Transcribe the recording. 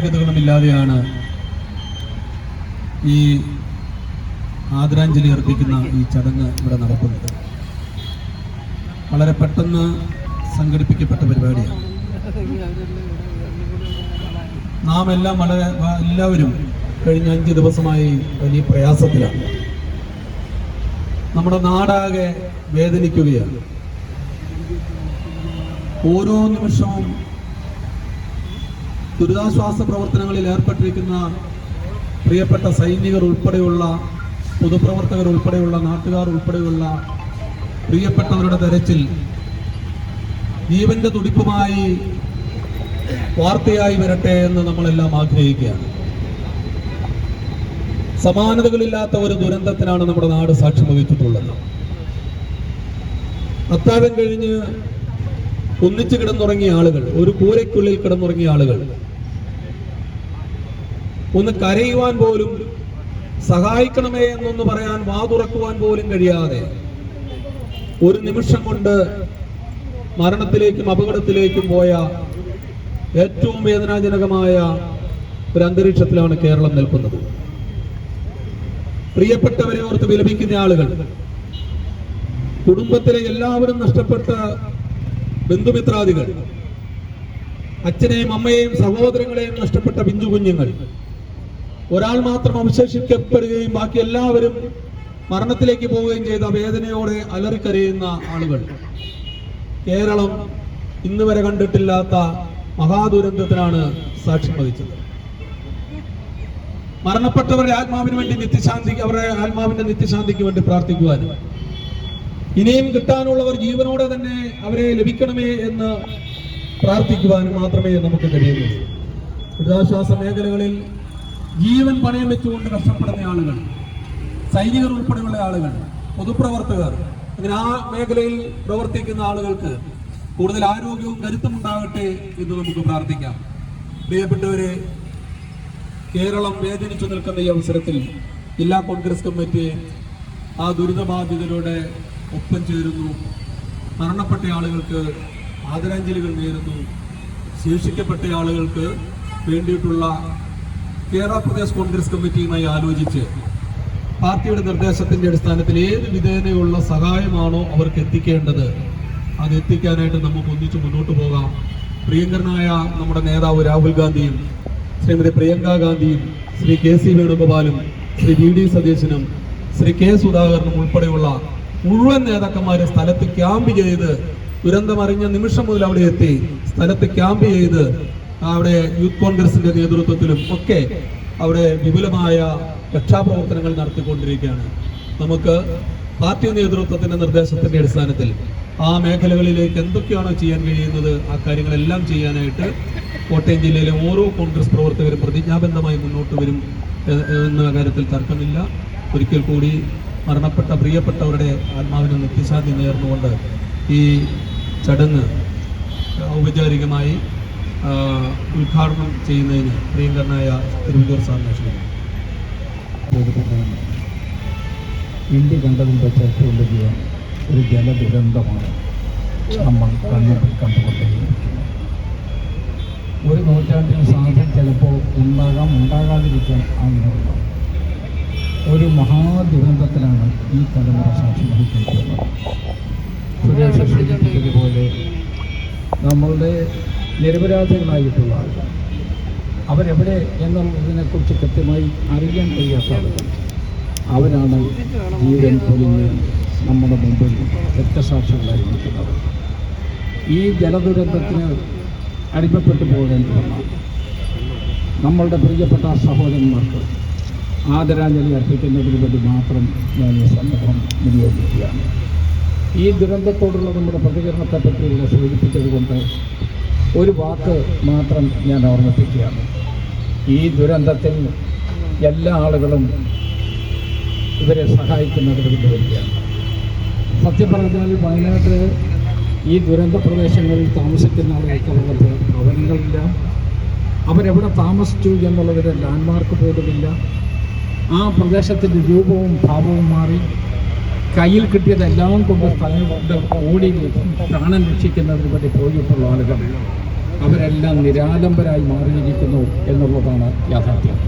ന്യായബോധകളും ഇല്ലാതെയാണ് ഈ ആദരാഞ്ജലി അർപ്പിക്കുന്ന ഈ ചടങ്ങ് ഇവിടെ നടക്കുന്നത്. വളരെ പെട്ടെന്ന് സംഘടിപ്പിക്കപ്പെട്ട പരിപാടിയാണ്. നാം എല്ലാം വളരെ എല്ലാവരും കഴിഞ്ഞ അഞ്ച് ദിവസമായി വലിയ പ്രയാസത്തിലാണ്. നമ്മുടെ നാടാകെ വേദനിക്കുകയാണ്. ഓരോ നിമിഷവും ദുരിതാശ്വാസ പ്രവർത്തനങ്ങളിൽ ഏർപ്പെട്ടിരിക്കുന്ന പ്രിയപ്പെട്ട സൈനികർ ഉൾപ്പെടെയുള്ള പൊതുപ്രവർത്തകർ ഉൾപ്പെടെയുള്ള നാട്ടുകാർ ഉൾപ്പെടെയുള്ള പ്രിയപ്പെട്ടവരുടെ തെരച്ചിൽ ജീവന്റെ തുടിപ്പുമായി വാർത്തയായി വരട്ടെ എന്ന് നമ്മളെല്ലാം ആഗ്രഹിക്കുകയാണ്. സമാനതകളില്ലാത്ത ഒരു ദുരന്തത്തിനാണ് നമ്മുടെ നാട് സാക്ഷ്യം വഹിച്ചിട്ടുള്ളത്. അത്താഴം കഴിഞ്ഞ് ഒന്നിച്ചു കിടന്നുറങ്ങിയ ആളുകൾ ഒരു കൂരയ്ക്കുള്ളിൽ കിടന്നുറങ്ങിയ ആളുകൾ ഒന്ന് കരയുവാൻ പോലും സഹായിക്കണമേ എന്നൊന്ന് പറയാൻ വാതുറക്കുവാൻ പോലും കഴിയാതെ ഒരു നിമിഷം കൊണ്ട് മരണത്തിലേക്കും അപകടത്തിലേക്കും പോയ ഏറ്റവും വേദനാജനകമായ ഒരു അന്തരീക്ഷത്തിലാണ് കേരളം നിൽക്കുന്നത്. പ്രിയപ്പെട്ടവരെ ഓർത്ത് വിലപിക്കുന്ന ആളുകൾ കുടുംബത്തിലെ എല്ലാവരും നഷ്ടപ്പെട്ട ബന്ധുമിത്രാദികൾ അച്ഛനെയും അമ്മയെയും സഹോദരങ്ങളെയും നഷ്ടപ്പെട്ട പിഞ്ചു കുഞ്ഞുങ്ങൾ ഒരാൾ മാത്രം അവശേഷിക്കപ്പെടുകയും ബാക്കി എല്ലാവരും മരണത്തിലേക്ക് പോവുകയും ചെയ്ത വേദനയോടെ അലറിക്കരയുന്ന ആളുകൾ. കേരളം ഇന്ന് വരെ കണ്ടിട്ടില്ലാത്ത മഹാദുരന്തത്തിനാണ് സാക്ഷ്യം വഹിച്ചത്. മരണപ്പെട്ടവരുടെ ആത്മാവിന് വേണ്ടി നിത്യശാന്തി അവരുടെ ആത്മാവിന്റെ നിത്യശാന്തിക്ക് വേണ്ടി പ്രാർത്ഥിക്കുവാനും ഇനിയും കിട്ടാനുള്ളവർ ജീവനോടെ തന്നെ അവരെ ലഭിക്കണമേ എന്ന് പ്രാർത്ഥിക്കുവാനും മാത്രമേ നമുക്ക് കഴിയുന്നുള്ളൂ ദുരിതാശ്വാസ മേഖലകളിൽ ജീവൻ പണയം വെച്ചുകൊണ്ട് കഷ്ടപ്പെടുന്ന ആളുകൾ സൈനികർ ഉൾപ്പെടെയുള്ള ആളുകൾ പൊതുപ്രവർത്തകർ അങ്ങനെ ആ മേഖലയിൽ പ്രവർത്തിക്കുന്ന ആളുകൾക്ക് കൂടുതൽ ആരോഗ്യവും കരുത്തും ഉണ്ടാകട്ടെ എന്ന് നമുക്ക് പ്രാർത്ഥിക്കാം. പ്രിയപ്പെട്ടവരെ കേരളം വേദനിച്ചു നിൽക്കുന്ന ഈ അവസരത്തിൽ ജില്ലാ കോൺഗ്രസ് കമ്മിറ്റി ആ ദുരിതബാധിതരോടെ ഒപ്പം ചേരുന്നു. മരണപ്പെട്ട ആളുകൾക്ക് ആദരാഞ്ജലികൾ നേരുന്നു. ശേഷിക്കപ്പെട്ട ആളുകൾക്ക് വേണ്ടിയിട്ടുള്ള കേരള പ്രദേശ് കോൺഗ്രസ് കമ്മിറ്റിയുമായി ആലോചിച്ച് പാർട്ടിയുടെ നിർദ്ദേശത്തിന്റെ അടിസ്ഥാനത്തിൽ ഏത് വിധേനയുള്ള സഹായമാണോ അവർക്ക് എത്തിക്കേണ്ടത് അത് എത്തിക്കാനായിട്ട് നമുക്ക് ഒന്നിച്ച് മുന്നോട്ട് പോകാം. പ്രിയങ്കരനായ നമ്മുടെ നേതാവ് രാഹുൽ ഗാന്ധിയും ശ്രീമതി പ്രിയങ്ക ഗാന്ധിയും ശ്രീ കെ സി വേണുഗോപാലും ശ്രീ വി ഡി സതീശനും ശ്രീ കെ സുധാകരനും ഉൾപ്പെടെയുള്ള മുഴുവൻ നേതാക്കന്മാരെ സ്ഥലത്ത് ക്യാമ്പ് ചെയ്ത് ദുരന്തമറിഞ്ഞ നിമിഷം മുതൽ അവിടെ എത്തി സ്ഥലത്ത് ക്യാമ്പ് ചെയ്ത് അവിടെ യൂത്ത് കോൺഗ്രസിന്റെ നേതൃത്വത്തിലും ഒക്കെ അവിടെ വിപുലമായ രക്ഷാപ്രവർത്തനങ്ങൾ നടത്തിക്കൊണ്ടിരിക്കുകയാണ്. നമുക്ക് പാർട്ടി നേതൃത്വത്തിന്റെ നിർദ്ദേശത്തിന്റെ അടിസ്ഥാനത്തിൽ ആ മേഖലകളിലേക്ക് എന്തൊക്കെയാണോ ചെയ്യാൻ കഴിയുന്നത് ആ കാര്യങ്ങളെല്ലാം ചെയ്യാനായിട്ട് കോട്ടയം ജില്ലയിലെ ഓരോ കോൺഗ്രസ് പ്രവർത്തകരും പ്രതിജ്ഞാബദ്ധമായി മുന്നോട്ട് വരും എന്ന കാര്യത്തിൽ തർക്കമില്ല. ഒരിക്കൽ കൂടി മരണപ്പെട്ട പ്രിയപ്പെട്ടവരുടെ ആത്മാവിന് നിത്യശാന്തി നേർന്നുകൊണ്ട് ഈ ചടങ്ങ് ഔപചാരികമായി ഉദ്ഘാടനം ചെയ്യുന്നതിന് പ്രിയങ്കരനായ തിരുവനന്തപുരം സാറിനെ ക്ഷണിക്കുന്നു. ഇന്ത്യ കണ്ടതിൽ വെച്ച് ഏറ്റവും വലിയ ഒരു ജലദുരന്തമാണ് നമ്മൾ കണ്ണുകൾ കണ്ടുകൊണ്ടേയിരിക്കുന്നത്. ഒരു നൂറ്റാണ്ടിൽ സാധ്യത ചിലപ്പോൾ ഉണ്ടാകാം ഉണ്ടാകാതിരിക്കാൻ അങ്ങനെയുള്ള ഒരു മഹാദുരന്തത്തിലാണ് ഈ തലമുറ സാക്ഷി വഹിക്കുന്നത് പോലെ നമ്മളുടെ നിരപരാധികളായിട്ടുള്ള ആളുകൾ. അവരെവിടെ എന്നുള്ളതിനെക്കുറിച്ച് കൃത്യമായി അറിയാൻ കഴിയാത്ത ആളുകൾ അവരാണ് ജീവൻ പൊലിഞ്ഞ് നമ്മുടെ മുമ്പിൽ രക്തസാക്ഷികളായി നിൽക്കുന്നത് ഈ ജലദുരന്തത്തിന് അടിമപ്പെട്ടു പോകേണ്ടി വന്ന നമ്മളുടെ പ്രിയപ്പെട്ട സഹോദരന്മാർക്ക് ആദരാഞ്ജലി അർപ്പിക്കുന്നതിന് വേണ്ടി മാത്രം ഞാൻ ഈ സന്ദർഭം വിനിയോഗിക്കുകയാണ്. ഈ ദുരന്തത്തോടുള്ള നമ്മുടെ പ്രതികരണത്തെപ്പറ്റിയുള്ള സൂചിപ്പിച്ചതുകൊണ്ട് ഒരു വാക്ക് മാത്രം ഞാൻ ഓർമ്മിപ്പിക്കുകയാണ്. ഈ ദുരന്തത്തിൽ എല്ലാ ആളുകളും ഇവരെ സഹായിക്കുന്നത് വേണ്ടി വരികയാണ്. സത്യം പറഞ്ഞാൽ വയനാട് ഈ ദുരന്ത പ്രദേശങ്ങളിൽ താമസിക്കുന്ന ആളുകൾക്ക് ഭവനങ്ങളില്ല. അവരെവിടെ താമസിച്ചു എന്നുള്ളതിന്റെ ലാൻഡ്മാർക്ക് പോലുമില്ല ആ പ്രദേശത്തിന്റെ രൂപവും ഭാവവും മാറി കയ്യിൽ കിട്ടിയതെല്ലാം കൊണ്ട് സ്ഥലം കൊണ്ട് ഓടി പ്രാണൻ രക്ഷിക്കുന്നതിന് വേണ്ടി പോയിട്ടുള്ള ആളുകൾ. അവരെല്ലാം നിരാലംബരായി മാറിയിരിക്കുന്നു എന്നുള്ളതാണ് യാഥാർത്ഥ്യം.